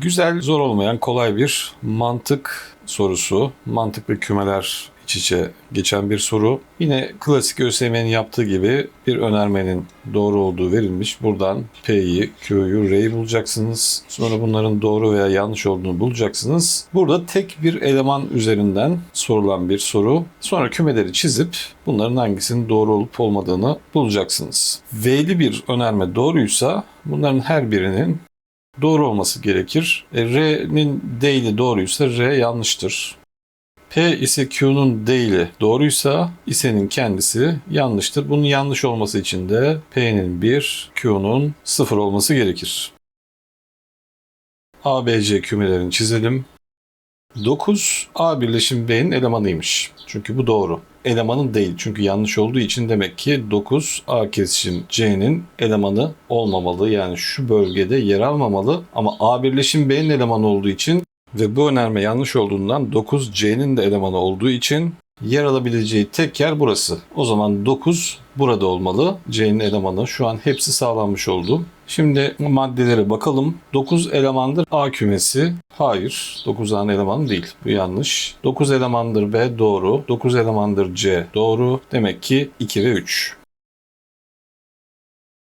Güzel, zor olmayan kolay bir mantık sorusu. Mantık ve kümeler iç içe geçen bir soru. Yine klasik ÖSYM'nin yaptığı gibi bir önermenin doğru olduğu verilmiş. Buradan P'yi, Q'yu, R'yi bulacaksınız. Sonra bunların doğru veya yanlış olduğunu bulacaksınız. Burada tek bir eleman üzerinden sorulan bir soru. Sonra kümeleri çizip bunların hangisinin doğru olup olmadığını bulacaksınız. V'li bir önerme doğruysa bunların her birinin doğru olması gerekir. E, R'nin değili doğruysa R yanlıştır. P ise Q'nun değili doğruysa ise'nin kendisi yanlıştır. Bunun yanlış olması için de P'nin 1, Q'nun 0 olması gerekir. A, B, C kümelerini çizelim. 9 A birleşim B'nin elemanıymış. Çünkü bu doğru. Elemanın değil. Çünkü yanlış olduğu için demek ki 9 A kesişim C'nin elemanı olmamalı. Yani şu bölgede yer almamalı. Ama A birleşim B'nin elemanı olduğu için ve bu önerme yanlış olduğundan 9 C'nin de elemanı olduğu için yer alabileceği tek yer burası. O zaman 9 burada olmalı. C'nin elemanı şu an hepsi sağlanmış oldu. Şimdi maddelere bakalım. 9 elemandır A kümesi. Hayır. 9 tane eleman değil. Bu yanlış. 9 elemandır B doğru. 9 elemandır C doğru. Demek ki 2 ve 3.